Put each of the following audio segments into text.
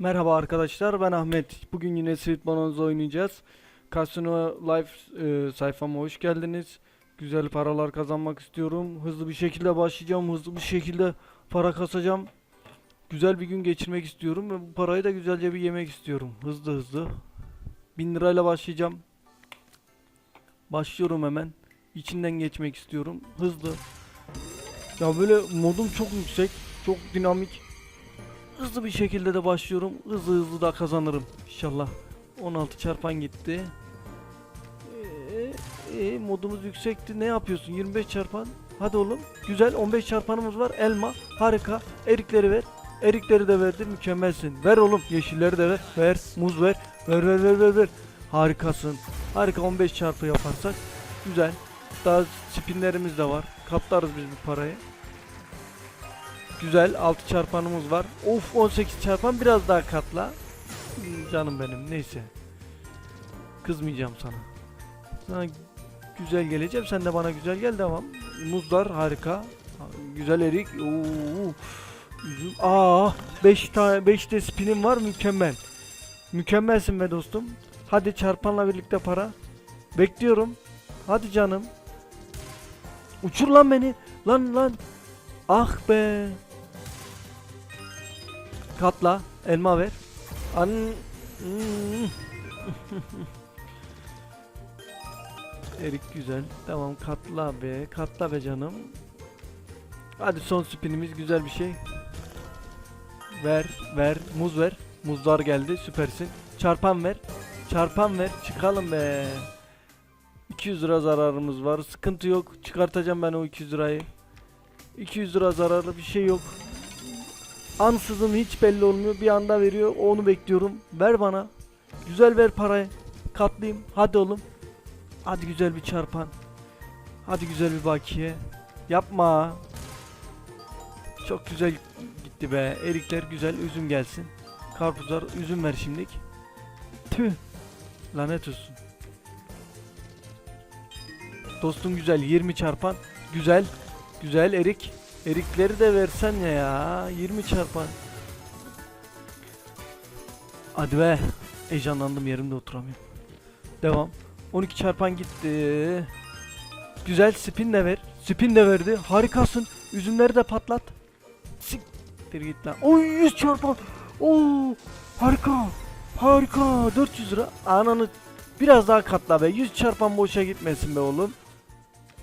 Merhaba arkadaşlar ben Ahmet. Bugün yine Sweet Bonanza oynayacağız. Casino Live e, sayfama hoş geldiniz. Güzel paralar kazanmak istiyorum. Hızlı bir şekilde başlayacağım. Hızlı bir şekilde para kasacağım. Güzel bir gün geçirmek istiyorum ve bu parayı da güzelce bir yemek istiyorum. Hızlı hızlı. 1000 lirayla başlayacağım. Başlıyorum hemen. İçinden geçmek istiyorum. Hızlı. Ya böyle modum çok yüksek. Çok dinamik. Hızlı bir şekilde de başlıyorum. Hızlı hızlı da kazanırım inşallah. 16 çarpan gitti. Ee, e, modumuz yüksekti. Ne yapıyorsun? 25 çarpan. Hadi oğlum. Güzel. 15 çarpanımız var. Elma. Harika. Erikleri ver. Erikleri de verdi. Mükemmelsin. Ver oğlum. Yeşilleri de ver. Ver. Muz ver. Ver ver ver ver ver. Harikasın. Harika 15 çarpı yaparsak. Güzel. Daha spinlerimiz de var. Katlarız biz bu parayı. Güzel 6 çarpanımız var. Of 18 çarpan biraz daha katla. Canım benim neyse. Kızmayacağım sana. Sana güzel geleceğim. Sen de bana güzel gel devam. Muzlar harika. Ha, Güzel erik. Oo. Üzüm. Aa 5 tane 5 de spinim var mükemmel. Mükemmelsin be dostum. Hadi çarpanla birlikte para. Bekliyorum. Hadi canım. Uçur lan beni. Lan lan. Ah be. Katla. Elma ver. An. Erik güzel. Tamam katla be. Katla be canım. Hadi son spinimiz güzel bir şey. Ver, ver. Muz ver. Muzlar geldi. Süpersin. Çarpan ver. Çarpan ver. Çıkalım be. 200 lira zararımız var. Sıkıntı yok. Çıkartacağım ben o 200 lirayı. 200 lira zararlı bir şey yok. Ansızın hiç belli olmuyor. Bir anda veriyor. Onu bekliyorum. Ver bana. Güzel ver parayı. Katlayayım. Hadi oğlum. Hadi güzel bir çarpan. Hadi güzel bir bakiye. Yapma. Çok güzel gitti be. Erikler güzel. Üzüm gelsin. Karpuzlar. Üzüm ver şimdilik. Tüh. Lanet olsun. Dostum güzel. 20 çarpan. Güzel. Güzel erik. Erikleri de versen ya ya. 20 çarpan. Hadi be. Heyecanlandım yerimde oturamıyorum. Devam. 12 çarpan gitti. Güzel spin de ver. Spin de verdi. Harikasın. Üzümleri de patlat. Siktir git lan. Oy 100 çarpan. Oo harika. Harika. 400 lira. Ananı biraz daha katla be. 100 çarpan boşa gitmesin be oğlum.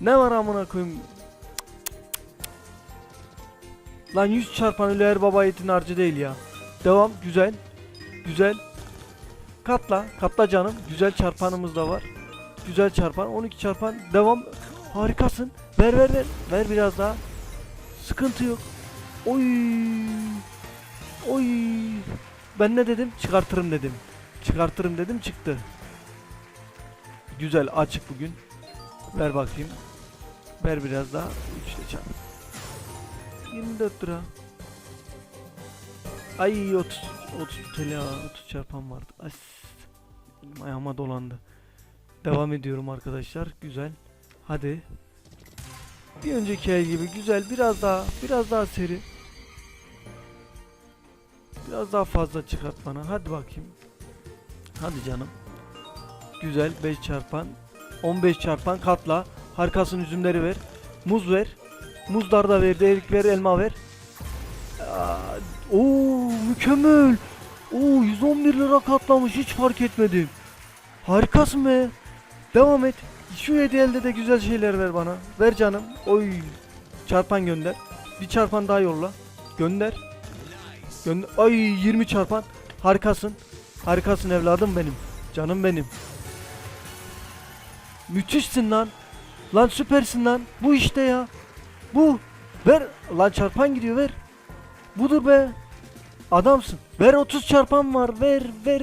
Ne var amına koyayım? Lan 100 çarpan öyle her baba yiğidin harcı değil ya. Devam güzel. Güzel. Katla. Katla canım. Güzel çarpanımız da var. Güzel çarpan. 12 çarpan. Devam. Harikasın. Ver ver ver. Ver biraz daha. Sıkıntı yok. Oy. Oy. Ben ne dedim? Çıkartırım dedim. Çıkartırım dedim çıktı. Güzel açık bugün. Ver bakayım. Ver biraz daha. 3'te çarp. 24 lira. Ay 30 30 TL 30 çarpan vardı. As. Ayağıma dolandı. Devam ediyorum arkadaşlar. Güzel. Hadi. Bir önceki el gibi güzel. Biraz daha biraz daha seri. Biraz daha fazla çıkart bana. Hadi bakayım. Hadi canım. Güzel 5 çarpan. 15 çarpan katla. Harikasın üzümleri ver. Muz ver. Muzlar da verdi. Erik ver, elma ver. Oo, mükemmel. Oo, 111 lira katlamış. Hiç fark etmedim. Harikasın be. Devam et. Şu hediye elde de güzel şeyler ver bana. Ver canım. Oy. Çarpan gönder. Bir çarpan daha yolla. Gönder. Gönder. Ay 20 çarpan. Harikasın. Harikasın evladım benim. Canım benim. Müthişsin lan. Lan süpersin lan. Bu işte ya. Bu. Ver. Lan çarpan gidiyor ver. Budur be. Adamsın. Ver 30 çarpan var. Ver ver.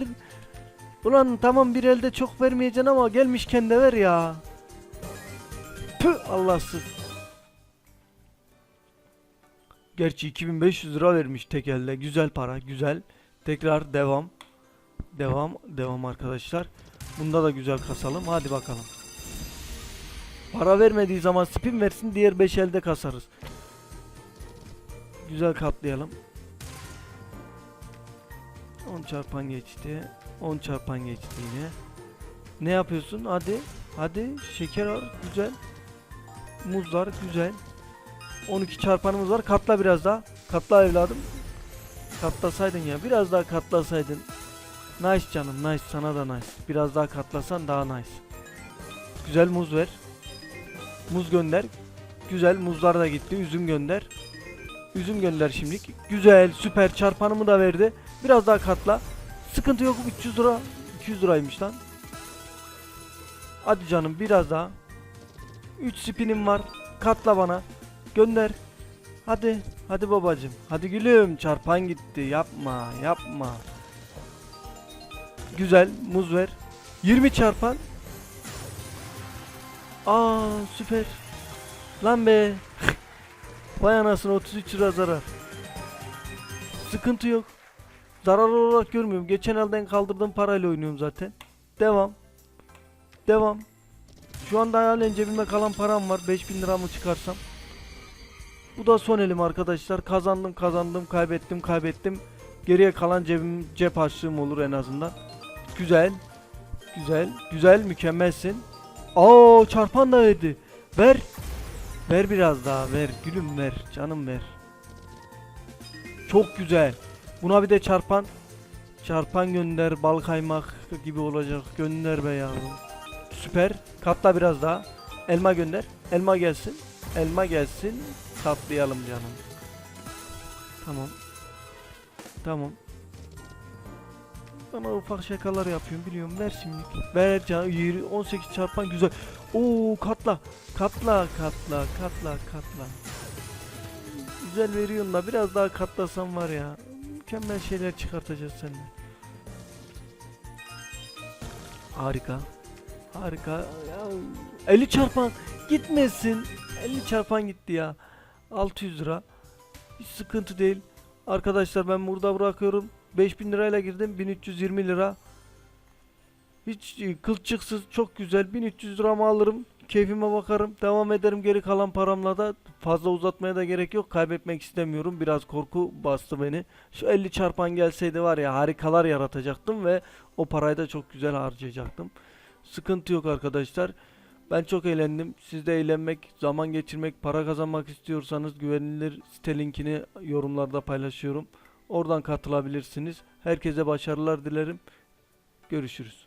Ulan tamam bir elde çok vermeyeceksin ama gelmişken de ver ya. Püh Allahsız. Gerçi 2500 lira vermiş tek elde. Güzel para. Güzel. Tekrar devam. Devam. Devam arkadaşlar. Bunda da güzel kasalım. Hadi bakalım. Para vermediği zaman spin versin. Diğer 5 elde kasarız. Güzel katlayalım. 10 çarpan geçti. 10 çarpan geçti yine. Ne yapıyorsun? Hadi. Hadi. Şeker var. Güzel. Muzlar. Güzel. 12 çarpanımız var. Katla biraz daha. Katla evladım. Katlasaydın ya. Biraz daha katlasaydın. Nice canım. Nice. Sana da nice. Biraz daha katlasan daha nice. Güzel muz ver. Muz gönder. Güzel muzlar da gitti. Üzüm gönder. Üzüm gönder şimdilik. Güzel. Süper. Çarpanımı da verdi. Biraz daha katla. Sıkıntı yok. 300 lira. 200 liraymış lan. Hadi canım biraz daha. 3 spinim var. Katla bana. Gönder. Hadi. Hadi babacım. Hadi gülüm. Çarpan gitti. Yapma. Yapma. Güzel. Muz ver. 20 çarpan. Aa süper. Lan be. Vay anasını 33 lira zarar. Sıkıntı yok. Zarar olarak görmüyorum. Geçen elden kaldırdığım parayla oynuyorum zaten. Devam. Devam. Şu anda halen cebime kalan param var. 5000 liramı çıkarsam. Bu da son elim arkadaşlar. Kazandım kazandım kaybettim kaybettim. Geriye kalan cebim cep harçlığım olur en azından. Güzel. Güzel. Güzel mükemmelsin. Aa çarpan da verdi. Ver. Ver biraz daha ver. Gülüm ver. Canım ver. Çok güzel. Buna bir de çarpan. Çarpan gönder. Bal kaymak gibi olacak. Gönder be yavrum. Süper. Katla biraz daha. Elma gönder. Elma gelsin. Elma gelsin. Katlayalım canım. Tamam. Tamam. Sana ufak şakalar yapıyorum biliyorum. Ver şimdi. Ver. Yürü. 18 çarpan güzel. Oo katla. Katla katla katla katla. Güzel veriyorsun da biraz daha katlasam var ya. Mükemmel şeyler çıkartacağız senden. Harika. Harika. Ya, 50 çarpan gitmesin. 50 çarpan gitti ya. 600 lira. Hiç sıkıntı değil. Arkadaşlar ben burada bırakıyorum. 5000 lirayla girdim. 1320 lira. Hiç e, kılçıksız çok güzel. 1300 liramı alırım. Keyfime bakarım. Devam ederim geri kalan paramla da. Fazla uzatmaya da gerek yok. Kaybetmek istemiyorum. Biraz korku bastı beni. Şu 50 çarpan gelseydi var ya harikalar yaratacaktım ve o parayı da çok güzel harcayacaktım. Sıkıntı yok arkadaşlar. Ben çok eğlendim. Siz de eğlenmek, zaman geçirmek, para kazanmak istiyorsanız güvenilir site linkini yorumlarda paylaşıyorum. Oradan katılabilirsiniz. Herkese başarılar dilerim. Görüşürüz.